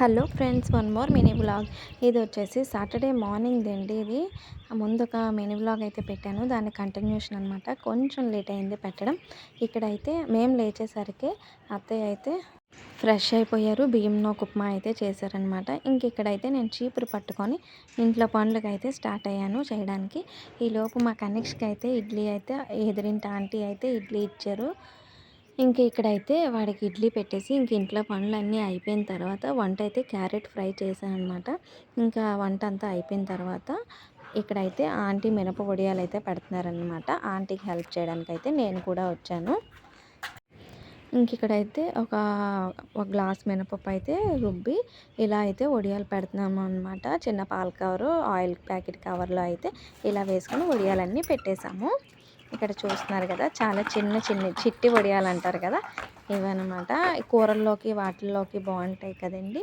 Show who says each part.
Speaker 1: Hello friends one more mini blog ఇది వచ్చేసి Saturday morning అండి ఇది. ముందు ఒక మినీ బ్లాగ్ అయితే పెట్టాను. దాని కంటిన్యూషన్ అనమాట కొంచెం లేట్ అయింది పెట్టడం. ఇక్కడైతే మేము లేచేసరికి అత్తయ్య అయితే ఫ్రెష్ అయిపోయారు. బియ్యం ఉప్మా అయితే చేశారనమాట ఇంక ఇక్కడైతే నేను చీపురు పట్టుకొని ఇంట్లో పనులకు అయితే స్టార్ట్ అయ్యాను చేయడానికి. ఈలోపు మా కనెక్షన్కి అయితే ఇడ్లీ అయితే ఎదిరింటి ఆంటీ అయితే ఇడ్లీ ఇచ్చారు. ఇంక ఇక్కడైతే వాడికి ఇడ్లీ పెట్టేసి ఇంక ఇంట్లో పనులన్నీ అయిపోయిన తర్వాత వంట అయితే క్యారెట్ ఫ్రై చేశాను అనమాట ఇంకా వంట అంతా అయిపోయిన తర్వాత ఇక్కడైతే ఆంటీ మినప వడియాలు అయితే పెడుతున్నారనమాట ఆంటీకి హెల్ప్ చేయడానికి అయితే నేను కూడా వచ్చాను. ఇంక ఇక్కడైతే ఒక ఒక గ్లాస్ మినపప్పు అయితే రుబ్బి ఇలా అయితే వడియాలు పెడుతున్నాము అనమాట చిన్న పాల కవరు ఆయిల్ ప్యాకెట్ కవర్లో అయితే ఇలా వేసుకొని వడియాలన్నీ పెట్టేశాము. ఇక్కడ చూస్తున్నారు కదా చాలా చిన్న చిన్న చిట్టి వడియాలు అంటారు కదా ఇవన్నమాట. కూరల్లోకి వాటిల్లోకి బాగుంటాయి కదండి.